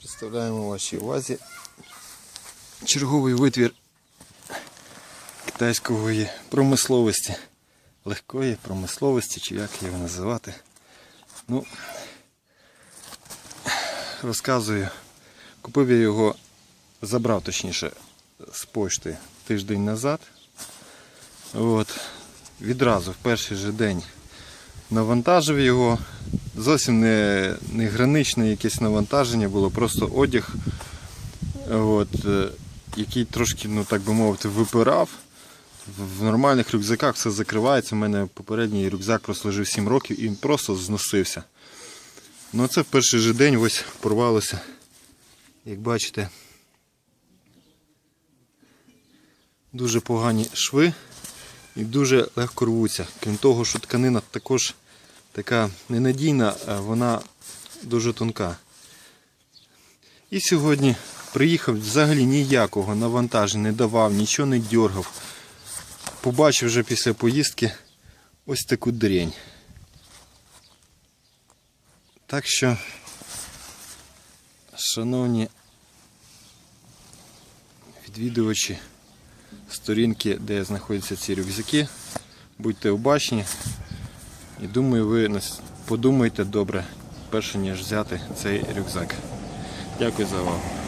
Представляємо вашій увазі черговий витвір китайської промисловості, легкої промисловості, чи як його називати. Ну, розказую. Купив я його, забрав точніше з пошти тиждень назад. От. Відразу в перший же день навантажив його. Зовсім не, не граничне якесь навантаження було, просто одяг, от, е, який трошки, ну так би мовити, випирав. В- нормальних рюкзаках все закривається. У мене попередній рюкзак прослужив 7 років і він просто зносився. Ну це в перший же день ось порвалося. Як бачите, дуже погані шви і дуже легко рвуться. Крім того, що тканина також така ненадійна, вона дуже тонка. І сьогодні приїхав взагалі ніякого навантаження не давав, нічого не дергав. Побачив вже після поїздки ось таку дрень. Так що, шановні відвідувачі сторінки, де знаходяться ці рюкзаки, будьте обачні. І думаю, ви подумайте добре, перше ніж взяти цей рюкзак. Дякую за увагу.